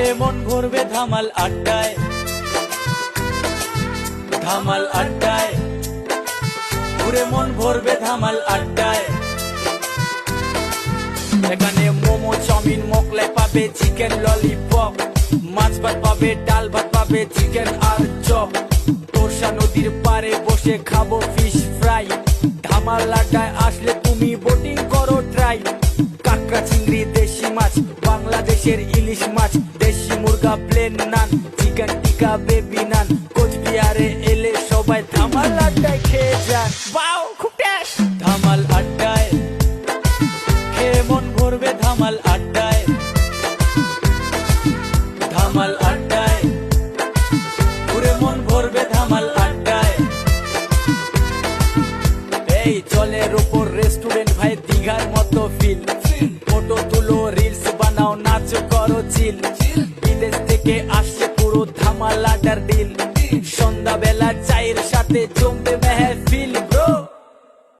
মন ভরবে ধামাল আড্ডায়। ধামাল আড্ডায়। ঘুরে মন ভরবে ধামাল আড্ডায়। এখানে মোমো, চাউমিন, মোকলাই পাবে চিকেন, ললিপপ। মাছ ভাত পাবে ডাল ভাত পাবে চিকেন আর চপ। তোষা নদীর পারে বসে খাব ফিশ ফ্রাই ধামাল আড্ডায় আসলে তুমি বোটিং করো ট্রাই কাঁকড়া, চিংড়ি, দেশি মাছ, বাংলাদেশের ইলিশ মাছ দেশি মুরগা plain naan chicken tikka baby naan কোচবিহারে এলে সবাই ধামাল আড্ডায় খেয়ে যান। বাও খুব ধামাল আড্ডায় খেয়ে মন ভরবে ধামাল আড্ডায়। ধামাল আড্ডায় ঘুরে মন ভরবে ধামাল আড্ডায়। এই জলের ওপর রেস্টুরেন্ট ভাই দিঘার মতো ফিল ফটো তুলো রিলস বানাও নাচ করো চিল বিদেশ থেকে আসছে পুরো ধামাল আড্ডার ডিল সন্ধ্যাবেলা চায়ের সাথে জমবে মেহফিল